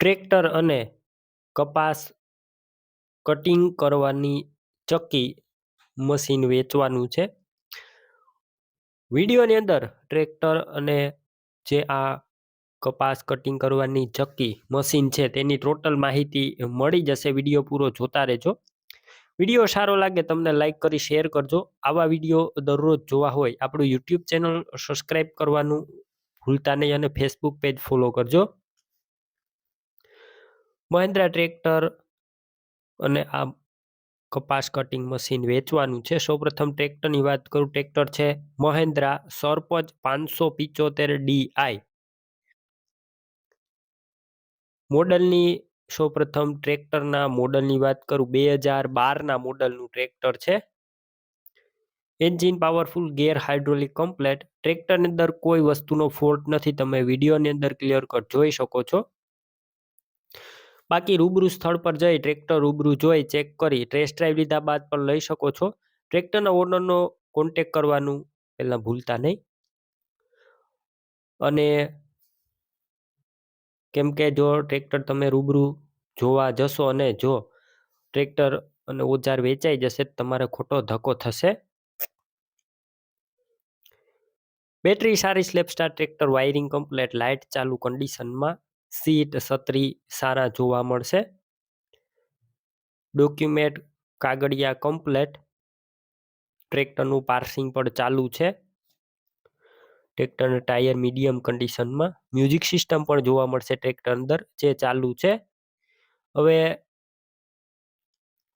Tractor અને કપાસ cutting કરવાની ચક્કી મશીન વેચવાનું છે. વિડીયોની અંદર ટ્રેક્ટર અને જે આ કપાસ કટિંગ કરવાની ચક્કી મશીન છે તેની ટોટલ માહિતી મળી જશે. વીડિયો પૂરો જોતા રહેજો. વીડિયો સારો લાગે તમને લાઇક કરી, શેર કરજો. આવા વીડિયો દરરોજ જોવા હોય આપણું યુટ્યુબ ચેનલ સબસ્ક્રાઈબ કરવાનું ભૂલતા નહીં અને ફેસબુક પેજ ફોલો કરજો. મહિન્દ્રા ટ્રેક્ટર અને આ કપાસ કટિંગ મશીન વેચવાનું છે. સૌપ્રથમ ટ્રેક્ટરની વાત કરું, ટ્રેક્ટર છે મહિન્દ્રા સરપંચ પાંચસો પિચોતેર ડીઆઈ મોડલની સૌપ્રથમ ટ્રેક્ટરના મોડલની વાત કરું, બે હજાર બારના મોડલનું ટ્રેક્ટર છે. Engine powerful, gear hydraulic, complete. ટ્રેક્ટરની અંદર કોઈ વસ્તુનો ફોલ્ટ નથી, તમે વિડીયોની અંદર ક્લિયર કટ જોઈ શકો છો. બાકી રૂબરૂ સ્થળ પર જઈ ટ્રેક્ટર રૂબરૂ જોઈ ચેક કરી ટેસ્ટ ડ્રાઈવ લીધા બાદ પણ લઈ શકો છો. ટ્રેક્ટરના ઓનરનો કોન્ટેક કરવાનું પહેલાં ભૂલતા નહીં. અને કેમ કે જો ટ્રેક્ટર તમે રૂબરૂ જોવા જશો અને જો ટ્રેક્ટર અને ઓજાર વેચાઈ જશે તમારે ખોટો ધક્કો થશે. બેટરી સારી સ્લેપસ્ટાર ટ્રેક્ટર વાયરિંગ કમ્પ્લેટ લાઇટ ચાલુ કન્ડિશનમાં સીટ, છત્રી સારા જોવા મળશે. ડોક્યુમેન્ટ, કાગળિયા કમ્પ્લેટ. ટ્રેક્ટરનું પાર્સિંગ પણ ચાલુ છે. ટ્રેક્ટરના ટાયર મીડિયમ કન્ડિશનમાં. મ્યુઝિક સિસ્ટમ પણ જોવા મળશે ટ્રેક્ટર અંદર, જે ચાલુ છે. હવે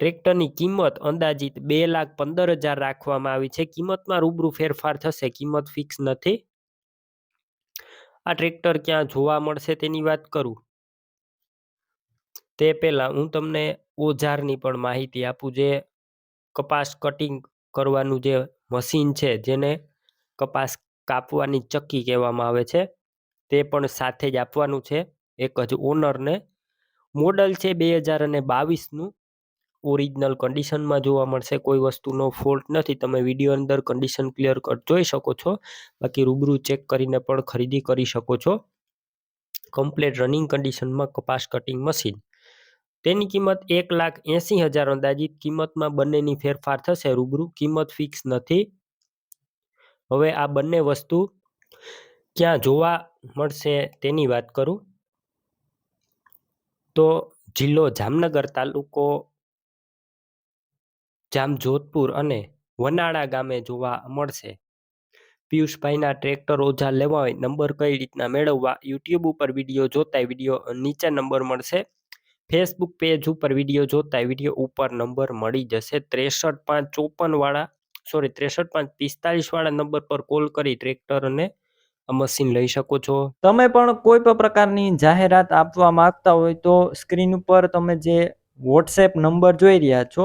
ટ્રેક્ટરની કિંમત અંદાજિત બે લાખ પંદર હજાર રાખવામાં આવી છે. કિંમતમાં રૂબરૂ ફેરફાર થશે. કિંમત ફિક્સ નથી. આ ટ્રેક્ટર ક્યાં જોવા મળશે તેની વાત કરું? તે પહેલાં હું તમને ઓજારની પણ માહિતી આપું જે કપાસ કટિંગ કરવાનું જે મશીન છે જેને કપાસ કાપવાની ચક્કી કહેવામાં આવે છે, તે પણ સાથે જ આપવાનું છે. એક જ ઓનરને મોડલ છે બે હજાર અને બાવીસનું ઓરિજિનલ કન્ડિશનમાં જોવા મળશે, કોઈ વસ્તુનો ફોલ્ટ નથી, તમે વીડિયો અંદર કન્ડિશન ક્લિયર જોઈ શકો છો. બાકી રૂબરૂ ચેક કરીને પણ ખરીદી કરી શકો છો. કમ્પ્લેટ રનિંગ કન્ડિશનમાં કપાસ કટિંગ મશીન. તેની કિંમત એક લાખ એંસી હજાર અંદાજિત, કિંમતમાં બંનેની ફેરફાર થશે, રૂબરૂ કિંમત ફિક્સ નથી. હવે આ બંને વસ્તુ ક્યાં જોવા મળશે તેની વાત કરું. તો જિલ્લો જામનગર તાલુકો જામજોધપુર અને વનાળા ગામે જોવા મળશે. પિયુષભાઈના ટ્રેક્ટર ઓજાર લેવા હોય નંબર કઈ રીતના મેળવવા યુટ્યુબ ઉપર વીડિયો જોતા વીડિયો નીચે નંબર મળશે. ફેસબુક પેજ ઉપર વીડિયો જોતા વીડિયો ઉપર નંબર મળી જશે. ત્રેસઠ પાંચ ચોપન વાળા સોરી ત્રેસઠ પાંચ પિસ્તાલીસ વાળા નંબર પર કોલ કરી ટ્રેક્ટર અને મશીન લઈ શકો છો. તમે પણ કોઈ પણ પ્રકારની જાહેરાત આપવા માંગતા હોય તો સ્ક્રીન ઉપર તમે જે વોટ્સએપ નંબર જોઈ રહ્યા છો